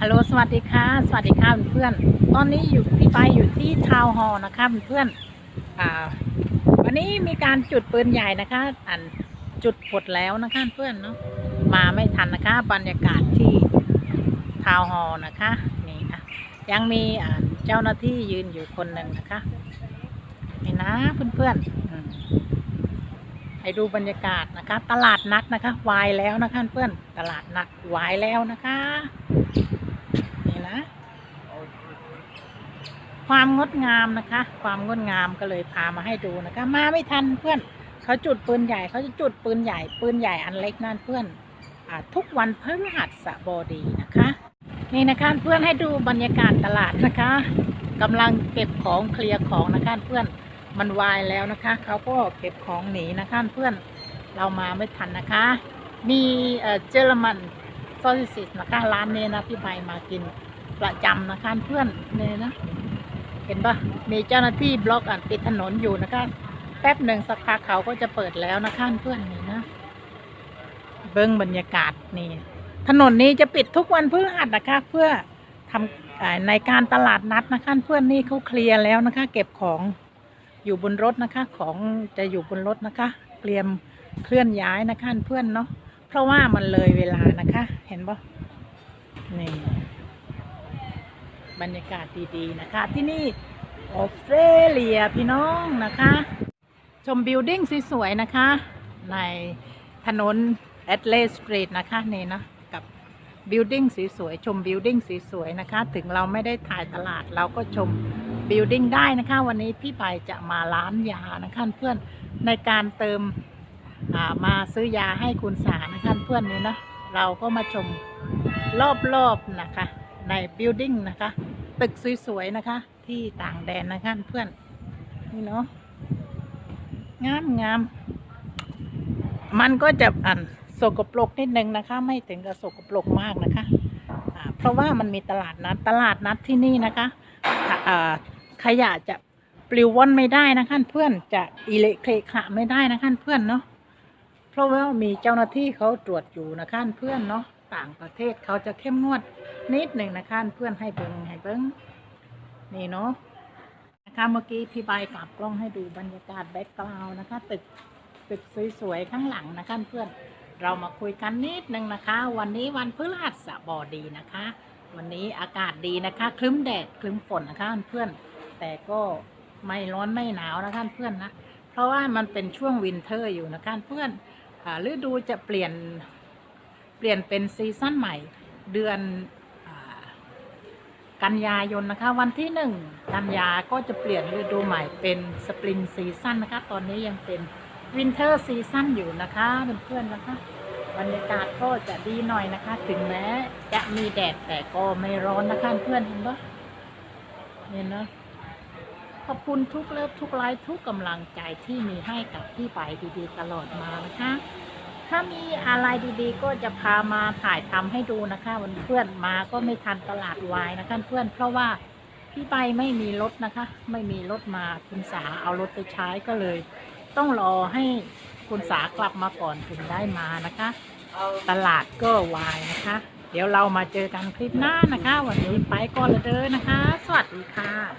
ฮัลโหลสวัสดีค่ะ สวัสดีค่ะเพื่อนตอนนี้อยู่พี่ไปอยู่ที่ทาวน์ฮอล์นะคะเพื่อนอ่าวันนี้มีการจุดปืนใหญ่นะคะ อันจุดหมดแล้วนะคะเพื่อนเนาะมาไม่ทันนะคะ บรรยากาศที่ทาวน์ฮอล์นะคะนี่นะยังมีอ่าเจ้าหน้าที่ยืนอยู่คนหนึ่งนะคะนี่นะเพื่อนๆอืมให้ดูบรรยากาศนะคะ ตลาดนัดนะคะวายแล้วนะคะเพื่อนตลาดนัดวายแล้วนะคะ นะ ความงดงามนะคะ ความงดงามก็เลยพามาให้ดูนะคะ มาไม่ทันเพื่อนเขาจุดปืนใหญ่เขาจะจุดปืนใหญ่ปืนใหญ่อันเล็กนั่นเพื่อนอทุกวันพฤหัสบดีนะคะ นี่นะคะเพื่อนให้ดูบรรยากาศตลาดนะคะกำลังเก็บของเคลียร์ของนะคะเพื่อนมันวายแล้วนะคะเขาก็เก็บของหนีนะคะเพื่อนเรามาไม่ทันนะคะ มีเออเจอร์มันซอสซิสนะคะร้านนี้นะพี่ใบมากิน ประจำนะคะเพื่อนเนี่ยนะ เห็นปะมีเจ้าหน้าที่บล็อกอะปิดถนนอยู่นะคะ แป๊บหนึ่งสักพักเขาก็จะเปิดแล้วนะคะเพื่อนนี่นะ เบิ้งบรรยากาศนี่ ถนนนี้จะปิดทุกวันพฤหัสนะคะ เพื่อทำอ่าในการตลาดนัดนะคะเพื่อนนี่เขาเคลียร์แล้วนะคะ เก็บของอยู่บนรถนะคะ ของจะอยู่บนรถนะคะ เตรียมเคลื่อนย้ายนะคะเพื่อนเนาะเพราะว่ามันเลยเวลานะคะ เห็นปะนี่ บรรยากาศดีๆนะคะ ที่นี่ออสเตรเลียพี่น้องนะคะ ชมบิลดิ้งสวยๆนะคะ ในถนนแอดเลสตรีทนะคะนี่นะกับบิลดิ้งสวยๆชมบิลดิ้งสวยๆนะคะ ถึงเราไม่ได้ถ่ายตลาดเราก็ชมบิลดิ้งได้นะคะ วันนี้พี่ไปจะมาร้านยานะคะเพื่อนในการเติมมาซื้อยาให้คุณสานะคะเพื่อนนี้นะเราก็มาชมรอบๆนะคะ ในบิลดิ้งนะคะ ตึกสวยๆนะคะ ที่ต่างแดนนะคะเพื่อนนี่เนาะงามงามมันก็จะอันสกปรกนิดนึงนะคะ ไม่ถึงกับสกปรกมากนะคะอ่าเพราะว่ามันมีตลาดนัดตลาดนัดที่นี่นะคะอ่าขยะจะปลิวว่อนไม่ได้นะคะเพื่อนจะอิเละเคละขะไม่ได้นะคะเพื่อนเนาะเพราะว่ามีเจ้าหน้าที่เขาตรวจอยู่นะคะเพื่อนเนาะ ต่างประเทศเขาจะเข้มงวดนิดหนึ่งนะคะเพื่อนให้เบิ้งให้เบิ้งนี่เนาะนะคะเมื่อกี้พี่ใบกลับกล้องให้ดูบรรยากาศแบ็กกราวน์นะคะ ตึกตึกสวยๆข้างหลังนะคะเพื่อนเรามาคุยกันนิดหนึ่งนะคะ วันนี้วันพฤหัสบดีนะคะ วันนี้อากาศดีนะคะ คลึ้มแดดคลึ้มฝนนะคะเพื่อนแต่ก็ไม่ร้อนไม่หนาวนะคะเพื่อนนะเพราะว่ามันเป็นช่วงวินเทอร์อยู่นะคะเพื่อนฤดูจะเปลี่ยน เปลี่ยนเป็นซีซั่นใหม่เดือนกันยายนนะคะ วันที่หนึ่งกันยาก็จะเปลี่ยนฤดูใหม่เป็นสปริงซีซั่นนะคะ ตอนนี้ยังเป็นวินเทอร์ซีซั่นอยู่นะคะเพื่อนๆนะคะบรรยากาศก็จะดีหน่อยนะคะ ถึงแม้จะมีแดดแต่ก็ไม่ร้อนนะคะเพื่อนเห็นปะเห็นเนาะขอบคุณทุกเลิฟทุกไลค์ทุกกำลังใจที่มีให้กับพี่ไปดีๆตลอดมานะคะ ถ้ามีอะไรดีๆ ก็จะพามาถ่ายทำให้ดูนะคะวันเพื่อนมาก็ไม่ทันตลาดวายนะคะเพื่อนเพราะว่าพี่ไปไม่มีรถนะคะ ไม่มีรถมาคุณสาเอารถไปใช้ก็เลย ต้องรอให้คุณสากลับมาก่อนถึงได้มานะคะ ตลาดก็วายนะคะ เดี๋ยวเรามาเจอกันคลิปหน้านะคะ วันนี้ไปก่อนเลยเด้อนะคะ สวัสดีค่ะ